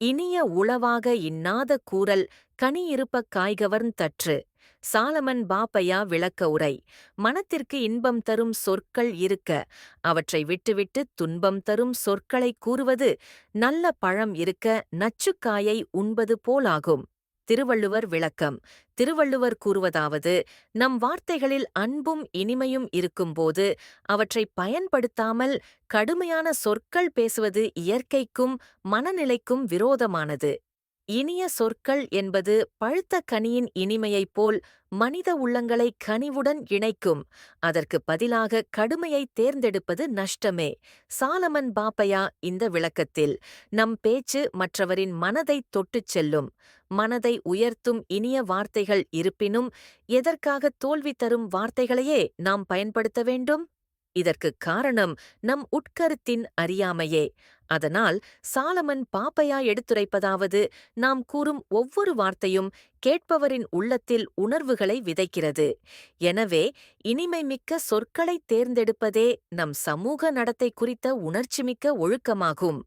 இனிய உளவாக இன்னாத கூறல் கனியிருப்பக் காய்கவர்ந் தற்று. சாலமன் பாப்பையா விளக்க உரை. மனத்திற்கு இன்பம் தரும் சொற்கள் இருக்க. அவற்றை விட்டுவிட்டு துன்பம் தரும் சொற்களைக் கூறுவது நல்ல பழம் இருக்க. நச்சுக்காயை உண்பது போலாகும். திருவள்ளுவர் விளக்கம். திருவள்ளுவர் கூறுவதாவது நம் வார்த்தைகளில் அன்பும் இனிமையும் இருக்கும்போது அவற்றை பயன்படுத்தாமல் கடுமையான சொற்கள் பேசுவது இயற்கைக்கும் மனநிலைக்கும் விரோதமானது. இனிய சொற்கள் என்பது பழுத்த கனியின் இனிமையைப் போல் மனித உள்ளங்களை கனிவுடன் இணைக்கும். அதற்கு பதிலாக கடுமையை தேர்ந்தெடுப்பது நஷ்டமே. சாலமன் பாப்பையா இந்த விளக்கத்தில் நம் பேச்சு மற்றவரின் மனதை தொட்டுச் செல்லும். மனதை உயர்த்தும் இனிய வார்த்தைகள் இருப்பினும் எதற்காக தோல்வி தரும் வார்த்தைகளையே நாம் பயன்படுத்த வேண்டும்? இதற்குக் காரணம் நம் உட்கருத்தின் அறியாமையே. அதனால் சாலமன் பாப்பையா எடுத்துரைப்பதாவது நாம் கூறும் ஒவ்வொரு வார்த்தையும் கேட்பவரின் உள்ளத்தில் உணர்வுகளை விதைக்கிறது. எனவே இனிமை மிக்க சொற்களைத் தேர்ந்தெடுப்பதே நம் சமூக நடத்தை குறித்த உணர்ச்சிமிக்க ஒழுக்கமாகும்.